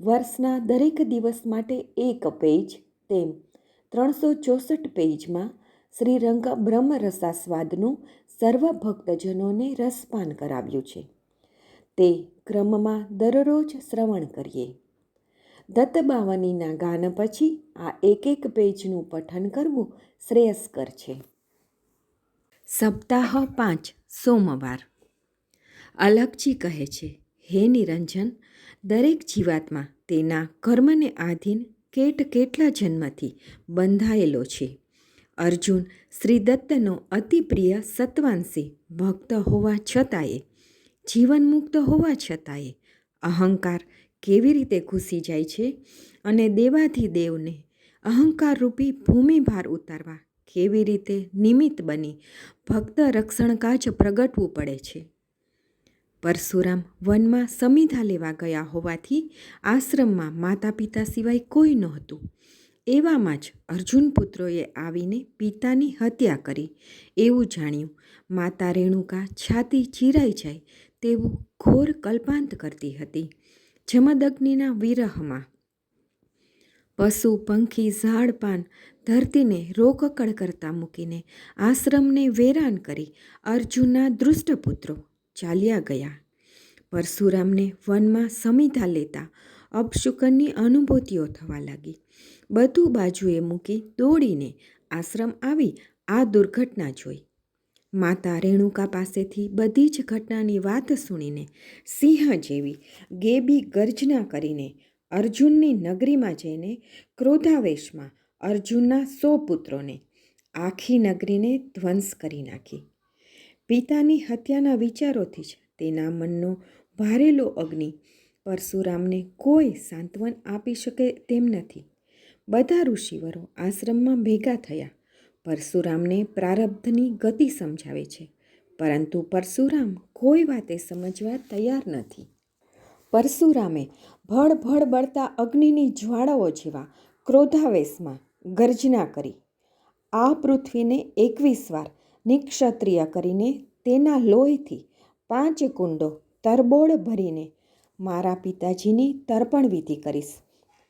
વર્ષના દરેક દિવસ માટે એક પેજ, તેમ ત્રણસો ચોસઠ પેજમાં શ્રી રંગ બ્રહ્મરસાસ્વાદનું સર્વ ભક્તજનોને રસપાન કરાવ્યું છે. તે ક્રમમાં દરરોજ શ્રવણ કરીએ. દત્તબાવનીના ગાન પછી આ એક એક પેજનું પઠન કરવું શ્રેયસ્કર છે. સપ્તાહ પાંચ, સોમવાર. અલગજી કહે છે હે નિરંજન, દરેક જીવાત્મા તેના કર્મને આધીન કેટ કેટલા જન્મથી બંધાયેલો છે? અર્જુન શ્રી દત્તનો અતિ સત્વાંશી ભક્ત હોવા છતાંય, જીવનમુક્ત હોવા છતાંય, અહંકાર કેવી રીતે ઘૂસી જાય છે અને દેવાથી દેવને અહંકારરૂપી ભૂમિભાર ઉતારવા કેવી રીતે નિમિત્ત બની? ભક્ત રક્ષણકાજ પ્રગટવું પડે છે. પરશુરામ વનમાં સમિધા લેવા ગયા હોવાથી આશ્રમમાં માતા પિતા સિવાય કોઈ નહોતું. એવામાં જ અર્જુન પુત્રોએ આવીને પિતાની હત્યા કરી. એવું જાણ્યું. માતા રેણુકા છાતી ચીરાઈ જાય તેવું ઘોર કલ્પાંત કરતી હતી. જમદગ્નિના વિરહમાં પશુ, પંખી ઝાડ પાન ધરતીને રોકકળ કરતા મૂકીને આશ્રમને વેરાન કરી અર્જુનના દૃષ્ટપુત્રો ચાલ્યા ગયા. પરશુરામને વનમાં સમિધા લેતા અપશુકનની અનુભૂતિઓ થવા લાગી. બધું બાજુએ મૂકી દોડીને આશ્રમ આવી આ દુર્ઘટના જોઈ. માતા રેણુકા પાસેથી બધી જ ઘટનાની વાત સુણીને સિંહ જેવી ગેબી ગર્જના કરીને અર્જુનની નગરીમાં જઈને ક્રોધાવેશમાં અર્જુનના સો પુત્રોને આખી નગરીને ધ્વંસ કરી નાખી. પિતાની હત્યાના વિચારોથી જ તેના મનનો ભારેલો અગ્નિ પરશુરામને કોઈ સાંત્વન આપી શકે તેમ નથી. બધા ઋષિવરો આશ્રમમાં ભેગા થયા. પરશુરામને પ્રારબ્ધની ગતિ સમજાવે છે, પરંતુ પરશુરામ કોઈ વાતે સમજવા તૈયાર નથી. પરશુરામે ભળ ભળ બળતા અગ્નિની જ્વાળાઓ જેવા ક્રોધાવેશમાં ગર્જના કરી. આ પૃથ્વીને એકવીસ વાર નિક્ષત્રિય કરીને તેના લોહીથી પાંચ કુંડો તરબોળ ભરીને મારા પિતાજીની તર્પણ વિધિ કરીશ.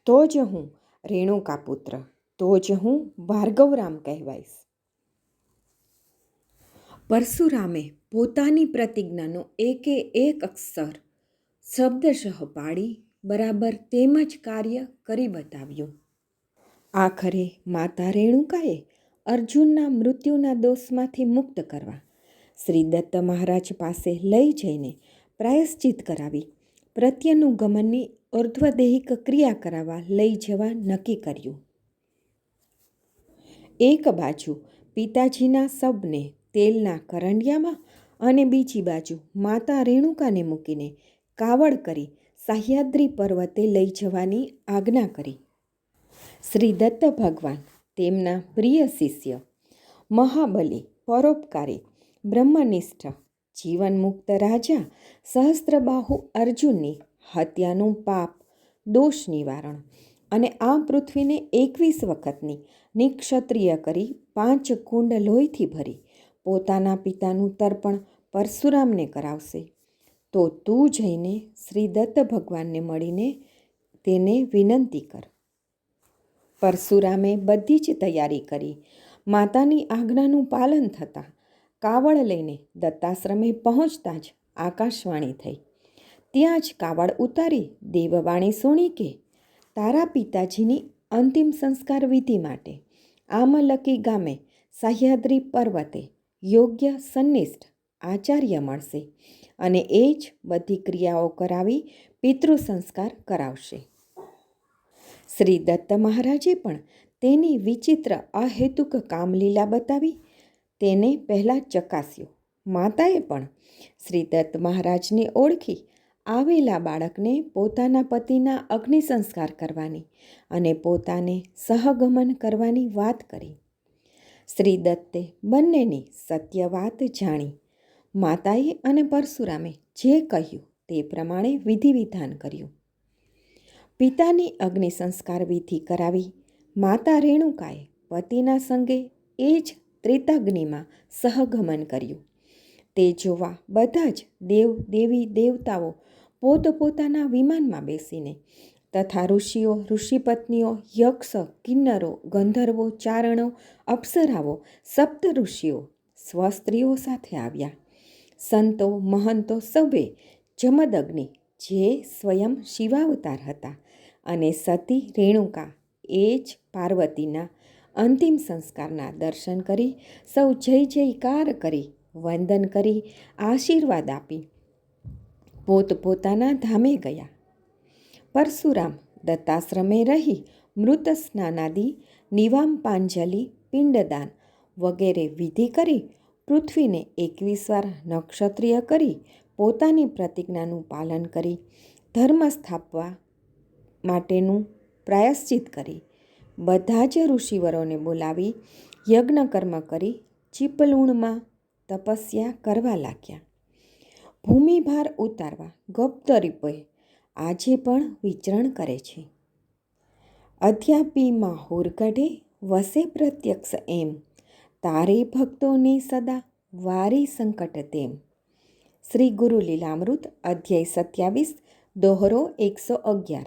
તો જ હું રેણુકા પુત્ર, તો જ હું ભાર્ગવરામ કહેવાઈશ. પરશુરામે પોતાની પ્રતિજ્ઞાનો એકે એક અક્ષર, શબ્દશઃ પાડી, બરાબર તેમ જ કાર્ય કરી બતાવ્યું. આખરે માતા રેણુકાએ અર્જુનના મૃત્યુના દોષમાંથી મુક્ત કરવા. શ્રી દત્ત મહારાજ પાસે લઈ જઈને પ્રાયશ્ચિત કરાવી. પ્રત્યનું ગમનની ઉર્ધ્વદેહિક ક્રિયા કરાવવા લઈ જવા નક્કી કર્યું. એક બાજુ પિતાજીના શબને તેલના કરંડિયામાં અને બીજી બાજુ માતા રેણુકાને મૂકીને કાવડ કરી સહ્યાદ્રી પર્વતે લઈ જવાની આજ્ઞા કરી. શ્રી દત્ત ભગવાન તેમના પ્રિય શિષ્ય, મહાબલી, પરોપકારી, બ્રહ્મનિષ્ઠ, જીવનમુક્ત રાજા, સહસ્ત્રબાહુ અર્જુનની હત્યાનું પાપ, દોષ નિવારણ અને આ પૃથ્વીને એકવીસ વખતની નિક્ષત્રિય કરી પાંચ કુંડ લોહીથી ભરી પોતાના પિતાનું તર્પણ પરશુરામને કરાવશે. તો તું જઈને શ્રી દત્ત ભગવાનને મળીને તેને વિનંતી કર. પરશુરામે બધી જ તૈયારી કરી. માતાની આજ્ઞાનું પાલન થતાં કાવડ લઈને દત્તાશ્રમે પહોંચતા જ આકાશવાણી થઈ. ત્યાં જ કાવડ ઉતારી દેવવાણી સુણી કે, તારા પિતાજીની અંતિમ સંસ્કાર વિધિ માટે આમલકી ગામે સહ્યાદ્રી પર્વતે યોગ્ય સન્નિષ્ઠ આચાર્ય મળશે અને એ જ બધી ક્રિયાઓ કરાવી પિતૃ સંસ્કાર કરાવશે. શ્રી દત્ત મહારાજે પણ તેની વિચિત્ર અહેતુક કામલીલા બતાવી તેને પહેલાં ચકાસ્યો. માતાએ પણ શ્રી દત્ત મહારાજને ઓળખી આવેલા બાળકને પોતાના પતિના અગ્નિ સંસ્કાર કરવાની અને પોતાને સહગમન કરવાની વાત કરી. શ્રી દત્તે બંનેની સત્ય વાત જાણી. માતાએ અને પરશુરામે જે કહ્યું તે પ્રમાણે વિધિ વિધાન કર્યું. પિતાની અગ્નિ સંસ્કાર વિધિ કરાવી, માતા રેણુકાએ પતિના સંગે એ જ ત્રિતાગ્નિમાં સહગમન કર્યું. તે જોવા બધા જ દેવ, દેવી, દેવતાઓ પોતપોતાના વિમાનમાં બેસીને તથા ઋષિઓ, ઋષિપત્નીઓ, યક્ષ, કિન્નરો, ગંધર્વો, ચારણો, અપ્સરાઓ, સપ્ત ઋષિઓ, સ્વસ્ત્રીઓ સાથે આવ્યા. સંતો, મહંતો સૌએ જમદગ્નિ જે સ્વયં શિવાવતાર હતા. અને સતી રેણુકા એ જ પાર્વતીના અંતિમ સંસ્કારના દર્શન કરી સૌ જય જયકાર કરી, વંદન કરી, આશીર્વાદ આપી. પોતપોતાના ધામે ગયા. પરશુરામ દત્તાશ્રમે રહી, મૃત સ્નાનાદિ, નિવામ પાંજલિ, પિંડદાન વગેરે વિધિ કરી, પૃથ્વીને એકવીસ વાર નક્ષત્રિય કરી, પોતાની પ્રતિજ્ઞાનું પાલન કરી, ધર્મ સ્થાપવા માટેનું પ્રાયશ્ચિત કરી. બધા જ ઋષિવરોને બોલાવી યજ્ઞ કર્મ કરી ચીપલૂણમાં તપસ્યા કરવા લાગ્યા. ભૂમિભાર ઉતારવા ગપ્તરીપોએ આજે પણ વિચરણ કરે છે. અધ્યાપીમાં હોર કઢે, વસે પ્રત્યક્ષ એમ. તારે ભક્તોને સદા વારી સંકટ તેમ. શ્રી ગુરુ લીલામૃત અધ્યાય સત્યાવીસ, દોહરો એકસો અગિયાર.